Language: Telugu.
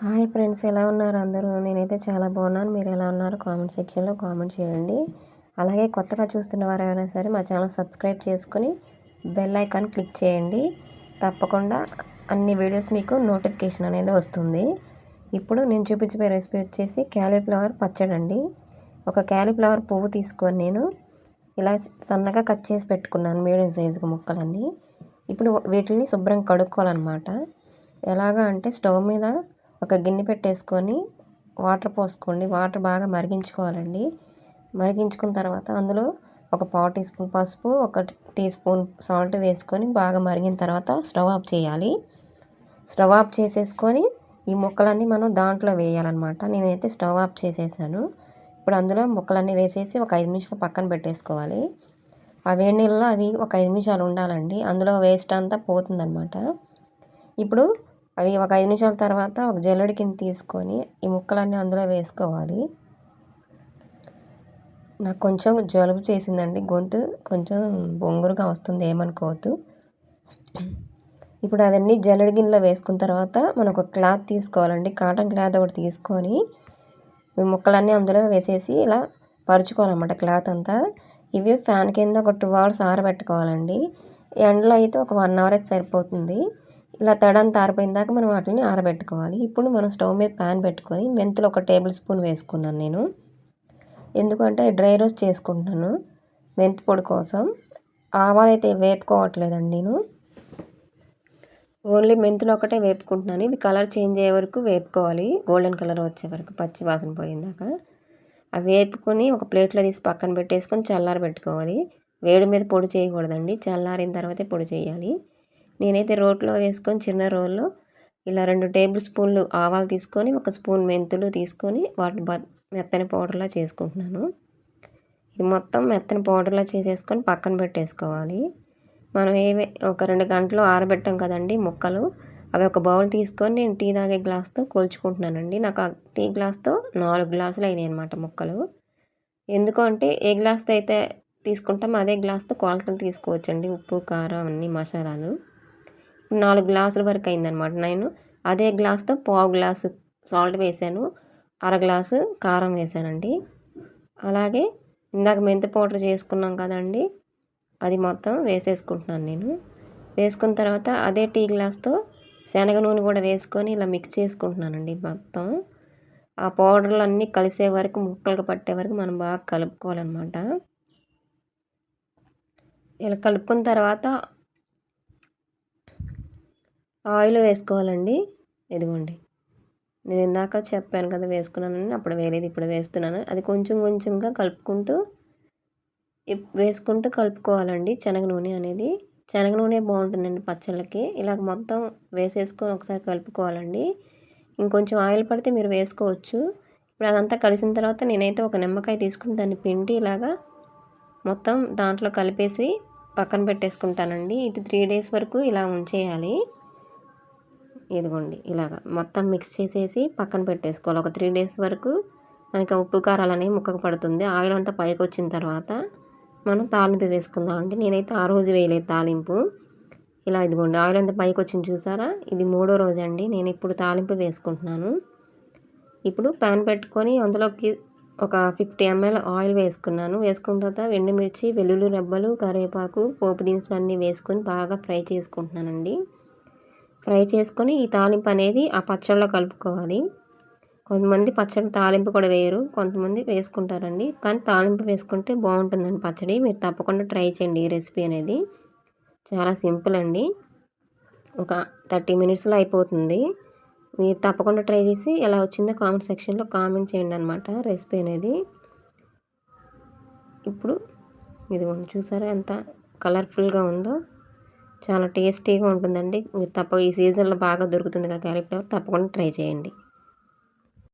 హాయ్ ఫ్రెండ్స్ ఎలా ఉన్నారు అందరూ? నేనైతే చాలా బాగున్నాను. మీరు ఎలా ఉన్నారు? కామెంట్ సెక్షన్లో కామెంట్ చేయండి. అలాగే కొత్తగా చూస్తున్న వారు ఎవరైనా సరే మా ఛానల్ సబ్స్క్రైబ్ చేసుకుని బెల్ ఐకాన్ క్లిక్ చేయండి. తప్పకుండా అన్ని వీడియోస్ మీకు నోటిఫికేషన్ అనేది వస్తుంది. ఇప్పుడు నేను చూపించే రెసిపీ వచ్చేసి క్యాలీఫ్లవర్ పచ్చడండి. ఒక క్యాలీఫ్లవర్ పువ్వు తీసుకొని నేను ఇలా సన్నగా కట్ చేసి పెట్టుకున్నాను మీడియం సైజుగా ముక్కలన్నీ. ఇప్పుడు వీటిని శుభ్రంగా కడుక్కోవాలన్నమాట. ఎలాగా అంటే స్టవ్ మీద ఒక గిన్నె పెట్టేసుకొని వాటర్ పోసుకోండి. వాటర్ బాగా మరిగించుకోవాలండి. మరిగించుకున్న తర్వాత అందులో ఒక పావు టీ స్పూన్ పసుపు ఒక టీ స్పూన్ సాల్ట్ వేసుకొని బాగా మరిగిన తర్వాత స్టవ్ ఆఫ్ చేయాలి. స్టవ్ ఆఫ్ చేసేసుకొని ఈ ముక్కలన్నీ మనం దాంట్లో వేయాలన్నమాట. నేనైతే స్టవ్ ఆఫ్ చేసేసాను. ఇప్పుడు అందులో ముక్కలన్నీ వేసేసి ఒక ఐదు నిమిషాలు పక్కన పెట్టేసుకోవాలి. ఆ వేడి నీళ్ళలో అవి ఒక ఐదు నిమిషాలు ఉండాలండి. అందులో వేస్ట్ అంతా పోతుందన్నమాట. ఇప్పుడు అవి ఒక ఐదు నిమిషాల తర్వాత ఒక జల్లెడి కింద తీసుకొని ఈ ముక్కలన్నీ అందులో వేసుకోవాలి. నాకు కొంచెం జలుబు చేసిందండి గొంతు కొంచెం బొంగురుగా వస్తుంది ఏమనుకోవద్దు. ఇప్పుడు అవన్నీ జల్లెడి గిన్నెలో వేసుకున్న తర్వాత మనం ఒక క్లాత్ తీసుకోవాలండి కాటన్ క్లాత్ ఒకటి తీసుకొని ఈ ముక్కలన్నీ అందులో వేసేసి ఇలా పరుచుకోవాలన్నమాట క్లాత్ అంతా. ఇవి ఫ్యాన్ కింద ఒక టూ అవర్స్ ఆరబెట్టుకోవాలండి. ఎండలో అయితే ఒక వన్ అవర్ అయితే సరిపోతుంది. ఇలా తడంతా ఆరిపోయిన దాకా మనం వాటిని ఆరబెట్టుకోవాలి. ఇప్పుడు మనం స్టవ్ మీద ప్యాన్ పెట్టుకొని మెంతులు ఒక టేబుల్ స్పూన్ వేసుకున్నాను నేను. ఎందుకంటే డ్రై రోస్ట్ చేసుకుంటున్నాను మెంతి పొడి కోసం. ఆవాలైతే వేపుకోవట్లేదండి నేను. ఓన్లీ మెంతులు ఒకటే వేపుకుంటున్నాను. ఇవి కలర్ చేంజ్ అయ్యే వరకు వేపుకోవాలి. గోల్డెన్ కలర్ వచ్చే వరకు పచ్చి వాసన పోయిందాక. అవి వేపుకొని ఒక ప్లేట్లో తీసి పక్కన పెట్టేసుకొని చల్లారి పెట్టుకోవాలి వేడి మీద పొడి చేయకూడదండి. చల్లారిన తర్వాతే పొడి చేయాలి. నేనైతే రోట్లో వేసుకొని చిన్న రోల్లో ఇలా రెండు టేబుల్ స్పూన్లు ఆవాలు తీసుకొని ఒక స్పూన్ మెంతులు తీసుకొని వాటి బ మెత్తని పౌడర్లా చేసుకుంటున్నాను. ఇది మొత్తం మెత్తని పౌడర్లా చేసేసుకొని పక్కన పెట్టేసుకోవాలి. మనం ఏవే ఒక రెండు గంటలు ఆరబెట్టాం కదండి ముక్కలు అవి ఒక బౌల్ తీసుకొని నేను టీ తాగే గ్లాస్తో కొలుచుకుంటున్నానండి. నాకు ఆ టీ గ్లాస్తో నాలుగు గ్లాసులు అయినాయి అనమాట ముక్కలు. ఎందుకంటే ఏ గ్లాస్తో అయితే తీసుకుంటాం అదే గ్లాస్తో కొలతలు తీసుకోవచ్చండి. ఉప్పు కారం అన్ని మసాలాలు. నాలుగు గ్లాసుల వరకు అయిందనమాట నేను. అదే గ్లాస్తో పావు గ్లాసు సాల్ట్ వేసాను. అర గ్లాసు కారం వేసానండి. అలాగే ఇందాక మెంతి పౌడర్ చేసుకున్నాం కదండి అది మొత్తం వేసేసుకుంటున్నాను నేను. వేసుకున్న తర్వాత అదే టీ గ్లాస్తో శనగ నూనె కూడా వేసుకొని ఇలా మిక్స్ చేసుకుంటున్నానండి మొత్తం. ఆ పౌడర్లు అన్నీ కలిసే వరకు ముక్కలకు పట్టే వరకు మనం బాగా కలుపుకోవాలన్నమాట. ఇలా కలుపుకున్న తర్వాత ఆయిల్ వేసుకోవాలండి. ఇదిగోండి. నేను ఇందాక చెప్పాను కదా వేసుకున్నానని అప్పుడు వేరేది ఇప్పుడు వేస్తున్నాను. అది కొంచెం కొంచెంగా కలుపుకుంటూ వేసుకుంటూ కలుపుకోవాలండి శనగ నూనె అనేది. శనగ నూనె బాగుంటుందండి పచ్చళ్ళకి. ఇలాగ మొత్తం వేసేసుకొని ఒకసారి కలుపుకోవాలండి. ఇంకొంచెం ఆయిల్ పడితే మీరు వేసుకోవచ్చు. ఇప్పుడు అదంతా కలిసిన తర్వాత నేనైతే ఒక నిమ్మకాయ తీసుకుని దాన్ని పిండి ఇలాగా మొత్తం దాంట్లో కలిపేసి పక్కన పెట్టేసుకుంటానండి. ఇది త్రీ డేస్ వరకు ఇలా ఉంచేయాలి. ఇదిగోండి ఇలాగ మొత్తం మిక్స్ చేసేసి పక్కన పెట్టేసుకోవాలి. ఒక త్రీ డేస్ వరకు మనకి ఉప్పు కారాలు అనేవి ముక్కకు పడుతుంది. ఆయిల్ అంతా పైకి వచ్చిన తర్వాత మనం తాలింపు వేసుకుందామండి. నేనైతే ఆ రోజు వేయలేదు తాలింపు. ఇలా ఇదిగోండి ఆయిల్ అంతా పైకి వచ్చింది చూసారా? ఇది మూడో రోజు అండి. నేను ఇప్పుడు తాలింపు వేసుకుంటున్నాను. ఇప్పుడు ప్యాన్ పెట్టుకొని అందులోకి ఒక ఫిఫ్టీ ఎంఎల్ ఆయిల్ వేసుకున్నాను. వేసుకున్న తర్వాత ఎండుమిర్చి వెల్లుల్లి రెబ్బలు కరివేపాకు పోపు దినుసులు అన్నీ వేసుకొని బాగా ఫ్రై చేసుకుంటున్నానండి. ఫ్రై చేసుకొని ఈ తాలింపు అనేది ఆ పచ్చడిలో కలుపుకోవాలి. కొంతమంది పచ్చడి తాలింపు కూడా వేయరు కొంతమంది వేసుకుంటారండి. కానీ తాలింపు వేసుకుంటే బాగుంటుందండి పచ్చడి. మీరు తప్పకుండా ట్రై చేయండి ఈ రెసిపీ అనేది. చాలా సింపుల్ అండి. ఒక థర్టీ మినిట్స్లో అయిపోతుంది. మీరు తప్పకుండా ట్రై చేసి ఎలా వచ్చిందో కామెంట్ సెక్షన్లో కామెంట్ చేయండి అనమాట రెసిపీ అనేది. ఇప్పుడు ఇది చూసారా ఎంత కలర్ఫుల్గా ఉందో. చాలా టేస్టీగా ఉంటుందండి. మీరు తప్ప ఈ సీజన్లో బాగా దొరుకుతుంది కదా క్యాలీఫ్లవర్ తప్పకుండా ట్రై చేయండి.